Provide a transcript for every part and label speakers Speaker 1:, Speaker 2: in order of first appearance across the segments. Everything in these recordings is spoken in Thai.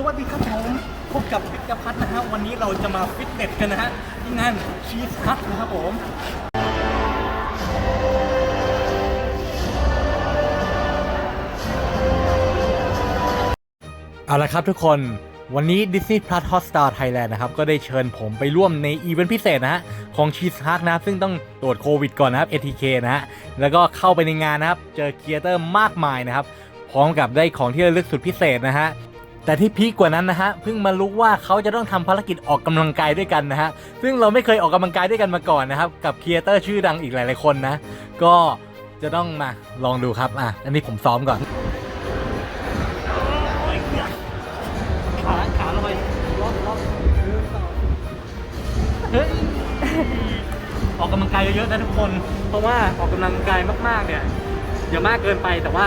Speaker 1: สวัสดีครับผมพบกับพิกพัฒนะฮะวันนี้เราจะมาฟิตเนสกันนะฮะที่งานชีสฮัทนะครับผมเอาละครับทุกคนวันนี้ Disney Plus Hotstar Thailand นะครับ ก็ได้เชิญผมไปร่วมในอีเวนต์พิเศษนะฮะ ของ Cheese Hut นะครับ ซึ่งต้องตรวจโควิดก่อนนะครับ ATK นะฮะ แล้วก็เข้าไปในงานนะครับ เจอครีเอเตอร์มากมายนะครับ พร้อมกับได้ของที่ระลึกสุดพิเศษนะฮะ แต่ที่พีคกว่านั้นนะฮะเพิ่งมารู้ว่าเขาจะต้องทำภารกิจออกกำลังกายด้วยกันนะฮะซึ่งเราไม่เคยออกกำลังกายด้วยกันมาก่อนนะครับกับครีเอเตอร์ชื่อดังอีกหลายๆคนนะ ก็จะต้องมาลองดูครับอะอันนี้ผมซ้อมก่อนขาขาลงไปล็อกล็อกเฮ้ยออกกำลังกายเยอะๆนะทุกคน เพราะว่าออกกำลังกายมากๆเนี่ยอย่ามากเกินไปแต่ว่า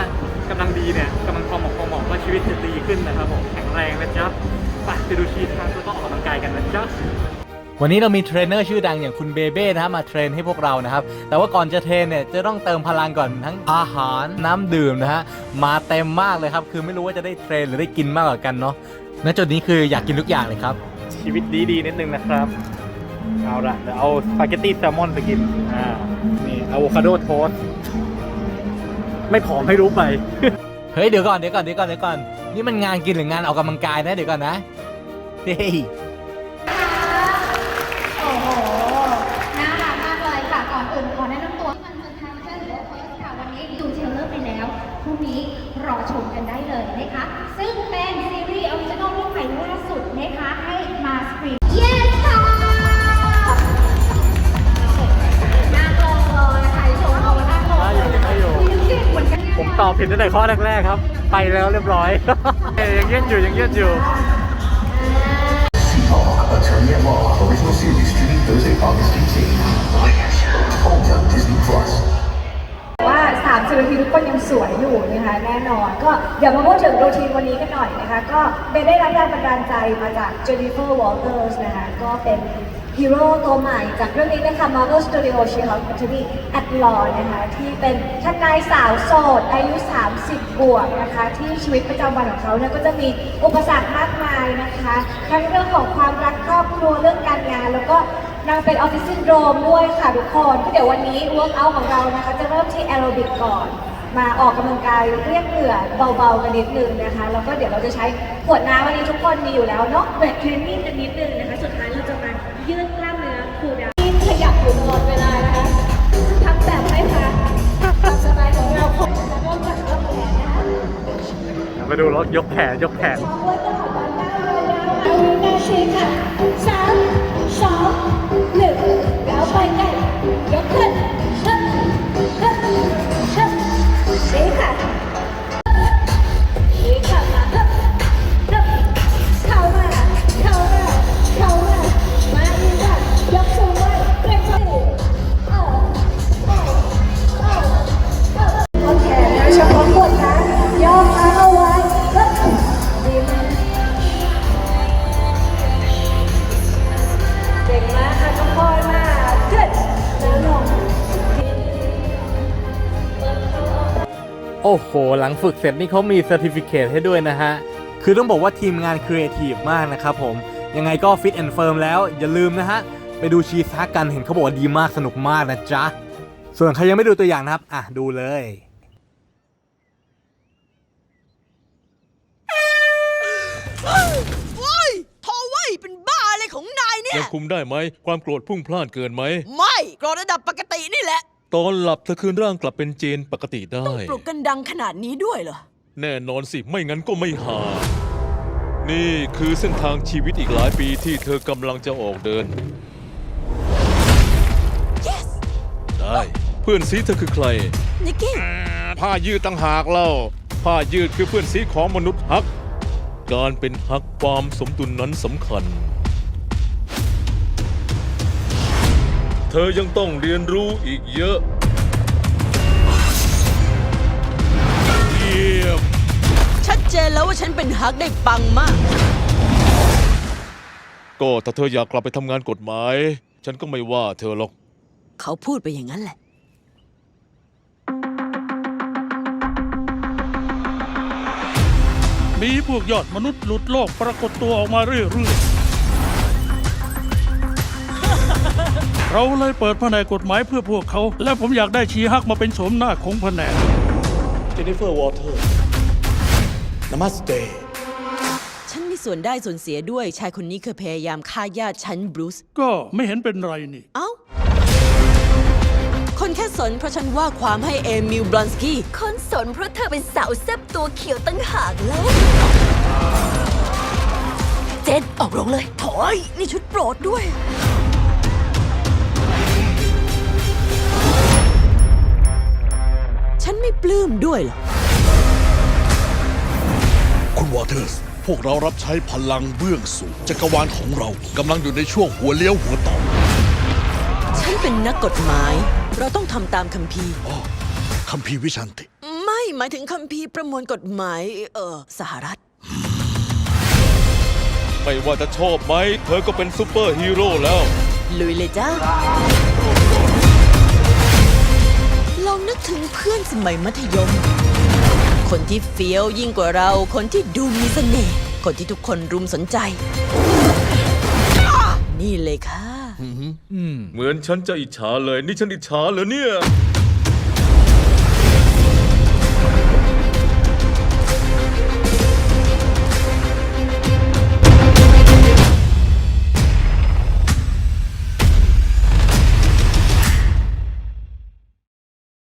Speaker 1: กำลังดีเนี่ยกำลังพอเหมาะพอเหมาะว่าชีวิตจะดีขึ้นนะครับผมแข็งแรงนะจ๊ะไปไปดูชีทครับแล้วก็ออกกำลังกายกันนะจ๊ะวันนี้เรามีเทรนเนอร์ชื่อดังอย่างคุณเบเบ้นะครับมาเทรนให้พวกเรานะครับ แต่ว่าก่อนจะเทรนเนี่ยจะต้องเติมพลังก่อนทั้งอาหารน้ำดื่มนะฮะมาเต็มมากเลยครับคือไม่รู้ว่าจะได้เทรนหรือได้กินมากกว่ากันเนาะณจุดนี้คืออยากกินทุกอย่างเลยครับ ชีวิตดีๆนิดนึงนะครับ เอาละเดี๋ยวเอาสปาเกตตี้แซลมอนไปกินอ่านี่อะโวคาโดโทสต์ ไม่ผอมให้รู้ไป เฮ้ยเดี๋ยวก่อนเดี๋ยวก่อนเดี๋ยวก่อนเดี๋ยวก่อนนี่มันงานกินหรืองานออกกำลังกายนะเดี๋ยวก่อนนะเฮ้ย
Speaker 2: โอ้โห น่ารักมากเลยค่ะ ก่อนอื่นขอแนะนำตัวมันเมืองไทยเช่นเดอะเฟิร์สค่ะ วันนี้ดูเทรลเลอร์ไปแล้วพรุ่งนี้รอชมกันได้เลยนะคะ ซึ่งเป็นซีรีส์ออริจินอลเรื่องใหม่ล่าสุด เนี่
Speaker 1: ย ผมตอบผิดตั้งแต่ข้อแรกๆครับ ไปแล้วเรียบร้อย เอ้ยยังเย็นอยู่ยังเย็นอยู่
Speaker 3: 系统和陈面貌 Original Series streaming Thursday, August 18. Only on Disney Plus.
Speaker 4: ว่า30นาทีทุกคนยัง ัง สวยอยู่นะคะแน่นอนก็เดี๋ยวมาพูดถึงรูทีนวันนี้กันหน่อยนะคะ ก็เบนได้รับแรงบันดาลใจมาจากเจนนิเฟอร์วอลเตอร์สนะคะก็เป็นฮีโร่ตัวใหม่จากเรื่องนี้นะคะ Marvel Studio She-Hulk Attorney at Law นะคะที่เป็นทนายสาวโสด อายุ 30 บวกนะคะ ที่ชีวิตประจำวันของเขาเนี่ยก็จะมีอุปสรรคมากมายนะคะ ทั้งเรื่องของความรักครอบครัวเรื่องการงาน แล้วก็นางเป็นออฟฟิศซินโดรมด้วยค่ะทุกคนก็เดี๋ยววันนี้เวิร์กอัของเรานะคะ จะเริ่มที่แอโรบิกก่อน มาออกกำลังกายเรียกเหงื่อเบาๆกันนิดนึงนะคะ แล้วก็เดี๋ยวเราจะใช้ขวดน้ำวันนี้ทุกคนมีอยู่แล้วเนาะเวทเทรนนิ่งกันนิดนึงนะคะ สุดท้ายเราจะมายืดกล้ามเนื้อคูลดาวน์ขยับอยู่ตลอดเวลานะคะทำแบบไม่พักตามสไตล์ของเราคงจะเริ่มจากเริ่มแขนนะคะ
Speaker 1: มาดูรถยกแขนยกแขน
Speaker 4: สองไว้ตลอดด้านหน้าเลยนะเอาวินาทีค่ะ โอ้
Speaker 1: โห หลังฝึกเสร็จนี่เขามีเซอร์ติฟิเคให้ด้วยนะฮะ คือต้องบอกว่าทีมงานครีเอทีฟมากนะครับผม ยังไงก็ฟิตแอนด์เฟิร์มแล้ว อย่าลืมนะฮะ ไปดูชีซักกันเห็นเขาบอกว่าดีมากสนุกมากนะจ๊ะ ส่วนใครยังไม่ดูตัวอย่างนะครับ อะ ดูเลย
Speaker 5: โอ้ยโทเว้ยเป็นบ้าอะไรของนายเนี่
Speaker 6: ยั
Speaker 5: ย
Speaker 6: งคุมได้ไหม ความโกรธพุ่งพล่านเกินไหม
Speaker 5: ไม่โกรธระดับปกตินี่แหละ
Speaker 6: ตอนหลับเธอคืนร่างกลับเป็นเจนปกติได้
Speaker 5: ปลุกกันดังขนาดนี้ด้วยเหรอ
Speaker 6: แน่นอนสิไม่งั้นก็ไม่หา นี่คือเส้นทางชีวิตอีกหลายปีที่เธอกำลังจะออกเดิน
Speaker 5: yes
Speaker 6: ได้ เพื่อนซีเธอคือใคร
Speaker 5: นิกกี้
Speaker 6: ผ้ายืดต่างหากเล่า ผ้ายืดคือเพื่อนซีของมนุษย์ฮัก การเป็นฮักความสมดุลนั้นสำคัญ เธอยังต้องเรียนรู้อีกเยอะ เยี่ยม
Speaker 5: ชัดเจนแล้วว่าฉันเป็นฮักได้ปังมาก
Speaker 6: ก็ถ้าเธออยากกลับไปทำงานกฎหมาย ฉันก็ไม่ว่าเธอหรอก
Speaker 5: เขาพูดไปอย่างนั้นแหละ
Speaker 7: มีพวกยอดมนุษย์หลุดโลกปรากฏตัวออกมาเรื่อยๆ เราเลยเปิดแผนกกฎหมายเพื่อพวกเขา และผมอยากได้ชีฮักมาเป็นโฉมหน้าของแผนก
Speaker 8: เจนนิเฟอร์วอเตอร์นามัสเต
Speaker 5: ฉันมีส่วนได้ส่วนเสียด้วยชายคนนี้เคยพยายามฆ่าญาติฉันบรูซ
Speaker 7: ก็ไม่เห็นเป็นไรนี่
Speaker 5: เอ้า คนแค่สนเพราะฉันว่าความให้เอมิลบลอนสกี้
Speaker 9: คนสนเพราะเธอเป็นสาวแซ่บตัวเขียวตั้งหากแล้ว เจนออกโรงเลย
Speaker 5: ถอยนี่ชุดโปรดด้วย ปลื้มด้วยหรอก
Speaker 10: คุณวอเตอร์ส พวกเรารับใช้พลังเบื้องสูงจักรวาลของเรากำลังอยู่ในช่วงหัวเลี้ยวหัวต่อ
Speaker 5: ฉันเป็นนักกฎหมาย เราต้องทำตามคัมภีร์
Speaker 10: อ๋อคัมภีร์วิชันติ
Speaker 5: ไม่หมายถึงคัมภีร์ประมวลกฎหมาย เออสหรัฐ
Speaker 6: ไม่ว่าจะชอบไหม เธอก็เป็นซูเปอร์ฮีโร่แล้ว
Speaker 5: ลุยเลยจ้าล องนึกถึงเพื่อนสมัยมัธยม คนที่เฟี้ยวยิ่งกว่าเรา คนที่ดูมีเสน่ห์คนที่ทุกคนรุมสนใจ นี่เลยค่ะ
Speaker 6: เหมือนฉันจะอิจฉาเลย นี่ฉันอิจฉาเหรอเนี่ย